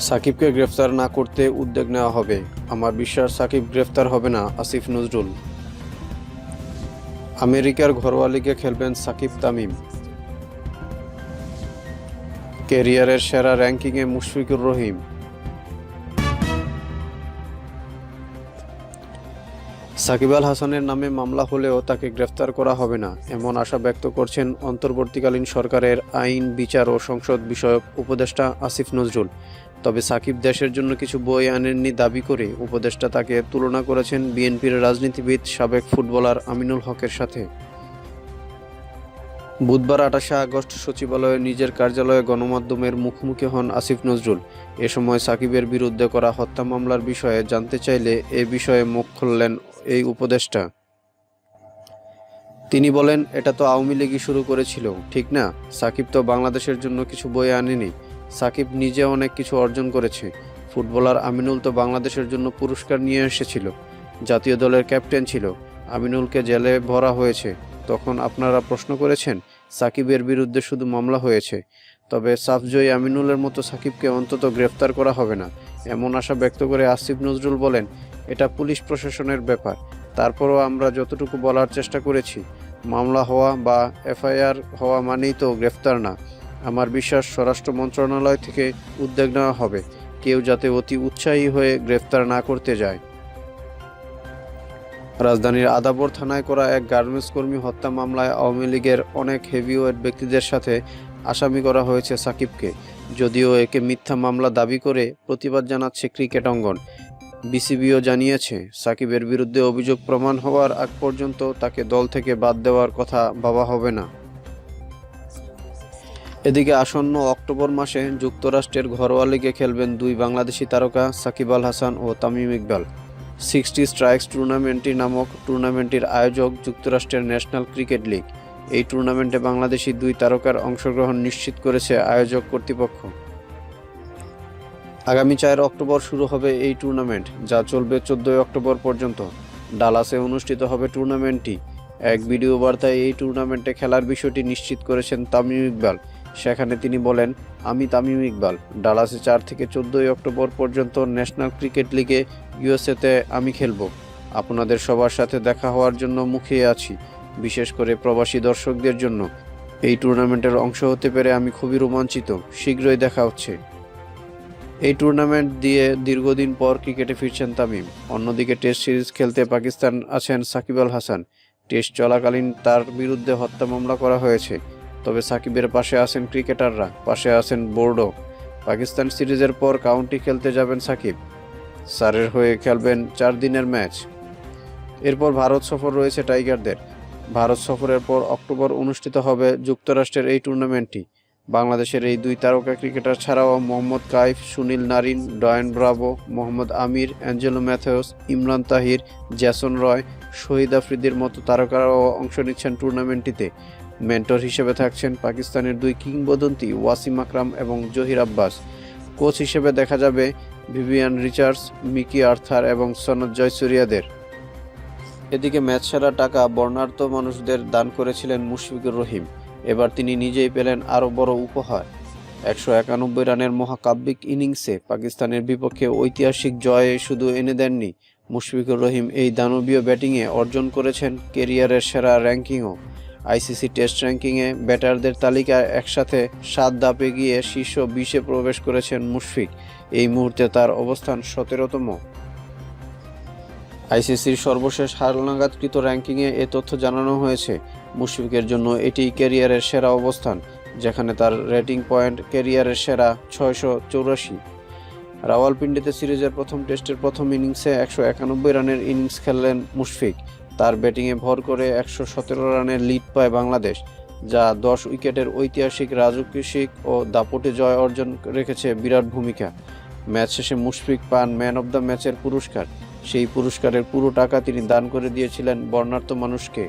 সাকিবকে গ্রেফতার না করতে উদ্যোগ নেওয়া হবে। আমার বিশ্বাস, সাকিব গ্রেফতার হবে না, আসিফ নজরুল। আমেরিকার ঘরোয়া লিগে খেলবেন সাকিব তামিম। ক্যারিয়ারের সেরা র্যাঙ্কিংয়ে মুশফিকুর রহিম। সাকিব আল হাসানের নামে মামলা হলেও তাকে গ্রেফতার করা হবে না, এমন আশা ব্যক্ত করছেন অন্তর্বর্তীকালীন সরকারের আইন, বিচার ও সংসদ বিষয়ক উপদেষ্টা আসিফ নজরুল। তবে সাকিব দেশের জন্য কিছু বই আনেননি দাবি করে উপদেষ্টা তাকে তুলনা করেছেন বিএনপির রাজনীতিবিদ সাবেক ফুটবলার আমিনুল হকের সাথে। বুধবার আঠাশে আগস্ট সচিবালয়ে নিজের কার্যালয়ে গণমাধ্যমের মুখোমুখি হন আসিফ নজরুল। এ সময় সাকিবের বিরুদ্ধে করা হত্যা মামলার বিষয়ে জানতে চাইলে এ বিষয়ে মুখ খুললেন এই উপদেশটা। তিনি বলেন, এটা তো আওয়ামী লীগই শুরু করেছিল, ঠিক না? সাকিব তো বাংলাদেশের জন্য কিছু বই আনেনি। সাকিব নিজে অনেক কিছু অর্জন করেছে। ফুটবলার আমিনুল তো বাংলাদেশের জন্য পুরস্কার নিয়ে এসেছিল। জাতীয় দলের ক্যাপ্টেন ছিল। আমিনুলকে জেলে ভরা হয়েছে। তখন আপনারা প্রশ্ন করেছেন, সাকিবের বিরুদ্ধে শুধু মামলা হয়েছে। তবে সাফজয়ী আমিনুলের মতো সাকিবকে অন্তত গ্রেফতার করা হবে না। এমন আশা ব্যক্ত করে আসিফ নজরুল বলেন এটা পুলিশ প্রশাসনের ব্যাপার। তারপরও আমরা যতটুকু বলার চেষ্টা করেছি, মামলা হওয়া বা এফআইআর হওয়া মানেই তো গ্রেফতার না। আমার বিশ্বাস স্বরাষ্ট্র মন্ত্রণালয় থেকে উদ্যোগ নেওয়া হবে, কেউ যাতে অতি উৎসাহী হয়ে গ্রেফতার না করতে যায়। রাজধানীর আদাবর থানায় করা এক গার্মেন্টস কর্মী হত্যা মামলায় আওয়ামী লীগের অনেক হেভিওয়েট ব্যক্তিদের সাথে আসামি করা হয়েছে সাকিবকে। যদিও একে মিথ্যা মামলা দাবি করে প্রতিবাদ জানাচ্ছে ক্রিকেট অঙ্গন। বিসিবিও জানিয়েছে, সাকিবের বিরুদ্ধে অভিযোগ প্রমাণ হওয়ার আগ পর্যন্ত তাকে দল থেকে বাদ দেওয়ার কথা ভাবা হবে না। এদিকে আসন্ন অক্টোবর মাসে যুক্তরাষ্ট্রের ঘরোয়া লিগে খেলবেন দুই বাংলাদেশি তারকা সাকিব আল হাসান ও তামিম ইকবাল। সিক্সটি স্ট্রাইকস টুর্নামেন্টটি নামক টুর্নামেন্টটির আয়োজক যুক্তরাষ্ট্রের ন্যাশনাল ক্রিকেট লিগ। এই টুর্নামেন্টে বাংলাদেশি দুই তারকার অংশগ্রহণ নিশ্চিত করেছে আয়োজক কর্তৃপক্ষ। আগামী চার অক্টোবর শুরু হবে এই টুর্নামেন্ট যা চলবে চোদ্দই অক্টোবর পর্যন্ত। ডালাসে অনুষ্ঠিত হবে টুর্নামেন্টটি এক ভিডিও বার্তায় এই টুর্নামেন্টে খেলার বিষয়টি নিশ্চিত করেছেন তামিম ইকবাল। সেখানে তিনি বলেন, আমি তামিম ইকবাল। ডালাসে চার থেকে চোদ্দই অক্টোবর পর্যন্ত ন্যাশনাল ক্রিকেট লিগে ইউএসএতে আমি খেলব। আপনাদের সবার সাথে দেখা হওয়ার জন্য মুখিয়ে আছি, বিশেষ করে প্রবাসী দর্শকদের জন্য। এই টুর্নামেন্টের অংশ হতে পেরে আমি খুবই রোমাঞ্চিত। শীঘ্রই দেখা হচ্ছে। এই টুর্নামেন্ট দিয়ে দীর্ঘদিন পর ক্রিকেটে ফিরছেন তামিম। অন্যদিকে টেস্ট সিরিজ খেলতে পাকিস্তান আছেন সাকিব আল হাসান। টেস্ট চলাকালীন তার বিরুদ্ধে হত্যা মামলা করা হয়েছে। তবে সাকিবের পাশে আছেন ক্রিকেটাররা পাশে আছেন বোর্ডও। পাকিস্তান সিরিজের পর কাউন্টি খেলতে যাবেন সাকিব। সারের হয়ে খেলবেন চার দিনের ম্যাচ এরপর ভারত সফর রয়েছে টাইগারদের। ভারত সফরের পর অক্টোবর অনুষ্ঠিত হবে যুক্তরাষ্ট্রের এই টুর্নামেন্টটি বাংলাদেশের এই দুই তারকা ক্রিকেটার ছাড়াও Mohammad Kaif, Sunil Narine, Dwayne Bravo, Mohammad Amir, Angelo Mathews Imran Tahir, Jason Roy, Shahid আফ্রিদির মতো তারকারাও অংশ নিচ্ছেন টুর্নামেন্টটিতে। মেন্টর হিসেবে থাকছেন পাকিস্তানের দুই কিংবদন্তি ওয়াসিম আকরাম এবং জহির আব্বাস। কোচ হিসেবে দেখা যাবে ভিভিয়ান রিচার্ডস, মিকি আর্থার এবং সনদ জয়সুরিয়াদের। এদিকে ম্যাচ সেরা টাকা বর্ণাঢ্য মানুষদের দান করেছিলেন মুশফিকুর রহিম। এবার তিনি নিজেই পেলেন আরও বড় উপহার। একশো একানব্বই রানের মহাকাব্যিক ইনিংসে পাকিস্তানের বিপক্ষে ঐতিহাসিক জয়ে শুধু এনে দেননি, মুশফিকুর রহিম এই দানবীয় ব্যাটিংয়ে অর্জন করেছেন কেরিয়ারের সেরা র্যাঙ্কিংও। আইসিসি টেস্ট র্যাঙ্কিংয়ে ব্যাটারদের তালিকায় একসাথে সাত ধাপে গিয়ে শীর্ষ বিশে প্রবেশ করেছেন মুশফিক। এই মুহূর্তে তার অবস্থান সতেরোতম। আইসিসির সর্বশেষ হালনাগাদকৃত র্যাঙ্কিংয়ে এ তথ্য জানানো হয়েছে। মুশফিকের জন্য এটি ক্যারিয়ারের সেরা অবস্থান, যেখানে তার রেটিং পয়েন্ট ক্যারিয়ারের সেরা ছয়শো চৌরাশি। রাওয়ালপিন্ডিতে সিরিজের প্রথম টেস্টের প্রথম ইনিংসে একশো একানব্বই রানের ইনিংস খেললেন মুশফিক। তার ব্যাটিংয়ে ভর করে একশো সতেরো রানের লিড পায় বাংলাদেশ, যা দশ উইকেটের ঐতিহাসিক রাজকীয় ও দাপটে জয় অর্জন রেখেছে বিরাট ভূমিকা। ম্যাচ শেষে মুশফিক পান ম্যান অব দ্য ম্যাচের পুরস্কার। সেই পুরস্কারের পুরো টাকা তিনি দান করে দিয়েছিলেন বর্ণার্থ মানুষকে।